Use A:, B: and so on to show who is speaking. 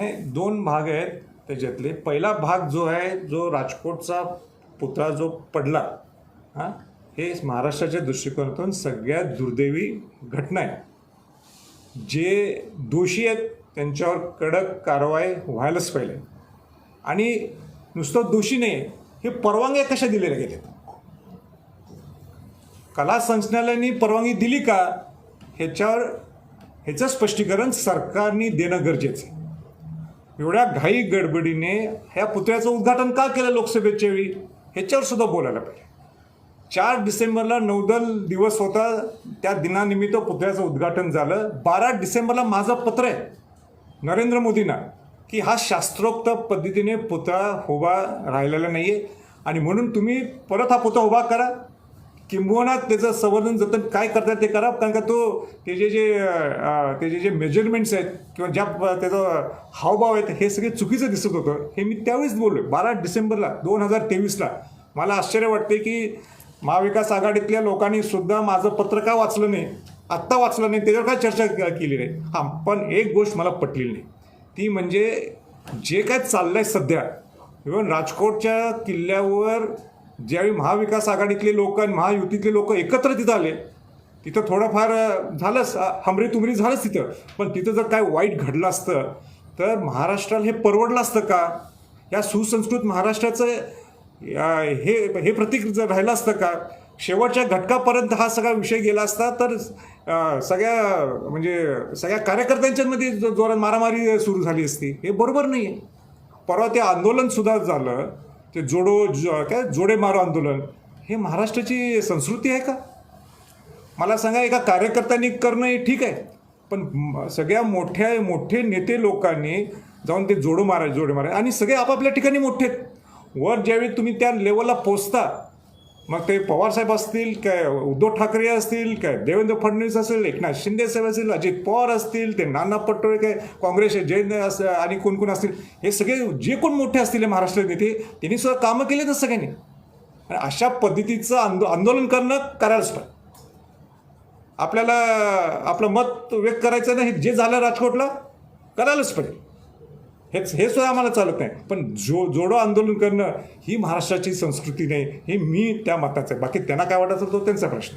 A: नाही दोन भाग आहेत त्याच्यातले. पहिला भाग जो आहे जो राजकोटचा पुतळा जो पडला हां हे महाराष्ट्राच्या दृष्टिकोनातून सगळ्यात दुर्दैवी घटना आहे. जे दोषी आहेत त्यांच्यावर कडक कारवाई व्हायलाच पाहिजे. आणि नुसतं दोषी नाही हे परवानग्या कशा दिलेल्या गेल्या कला संचालनालयाने परवानगी दिली का? ह्याच्यावर ह्याचं स्पष्टीकरण सरकारने देणं गरजेचं आहे. एवढ्या घाई गडबडीने ह्या पुतळ्याचं उद्घाटन का केलं लोकसभेच्या वेळी? ह्याच्यावर सुद्धा बोलायला पाहिजे. चार डिसेंबरला नौदल दिवस होता. त्या दिनानिमित्त पुतळ्याचं उद्घाटन झालं. बारा डिसेंबरला माझं पत्र आहे नरेंद्र मोदींना की हा शास्त्रोक्त पद्धतीने पुतळा उभा राहिलेला नाही आहे आणि म्हणून तुम्ही परत हा पुतळा उभा करा. किंबहुना त्याचं संवर्धन जतन काय करतात ते करा कारण का तो त्याचे जे त्याचे जे मेजरमेंट्स आहेत किंवा ज्या प- त्याचं हावभाव आहेत हे सगळे चुकीचं दिसत होतं हे मी त्यावेळीच बोललो बारा डिसेंबरला दोन हजार तेवीसला. मला आश्चर्य वाटते की महाविकास आघाडीतल्या लोकांनी सुद्धा माझं पत्र का वाचलं नाही? आत्ता वाचलं नाही त्याच्यावर काय चर्चा केली नाही? हां पण एक गोष्ट मला पटलेली नाही. ती म्हणजे जे काय चाललं आहे सध्या इव्हन राजकोटच्या किल्ल्यावर ज्यावेळी महाविकास आघाडीतले लोक आणि महायुतीतले लोक एकत्र तिथं आले तिथं थोडंफार झालंच हमरी तुमरी झालंच तिथं. पण तिथं जर काय वाईट घडलं असतं तर महाराष्ट्राला हे परवडलं असतं का? या सुसंस्कृत महाराष्ट्राचं हे हे प्रतीक जर राहिलं असतं का? शेवटच्या घटकापर्यंत हा सगळा विषय गेला असता तर सगळ्या म्हणजे सगळ्या कार्यकर्त्यांच्यामध्ये जोरात मारामारी सुरू झाली असती हे बरोबर नाही आहे परवा ते आंदोलनसुद्धा झालं ते जोडो जो काय जोडे मारो आंदोलन. हे महाराष्ट्राची संस्कृती आहे का? मला सांगा एका कार्यकर्त्यांनी करणं हे ठीक आहे पण सगळ्या मोठ्या मोठे नेते लोकांनी जाऊन ते जोडो मारा जोडे मारा. आणि सगळे आपापल्या ठिकाणी मोठे आहेत. वर ज्यावेळी तुम्ही त्या लेवलला पोचता मग ते पवारसाहेब असतील काय उद्धव ठाकरे असतील काय देवेंद्र फडणवीस असेल एकनाथ शिंदे साहेब असतील अजित पवार असतील ते नाना पटोळे काय काँग्रेसचे जैन अस आणि कोण कोण असतील हे सगळे जे कोण मोठे असतील महाराष्ट्र नेते त्यांनी सुद्धा कामं केली ना सगळ्यांनी. आणि अशा पद्धतीचं आंदो आंदोलन करणं करायलाच पाहिजे. आपल्याला आपलं मत व्यक्त करायचं नाही जे झालं राजकोटला करायलाच पाहिजे. हेच हे सुद्धा आम्हाला चालत नाही. पण जो जोडो आंदोलन करणं ही महाराष्ट्राची संस्कृती नाही हे मी त्या मताचं आहे. बाकी त्यांना काय वाटायचं तो त्यांचा प्रश्न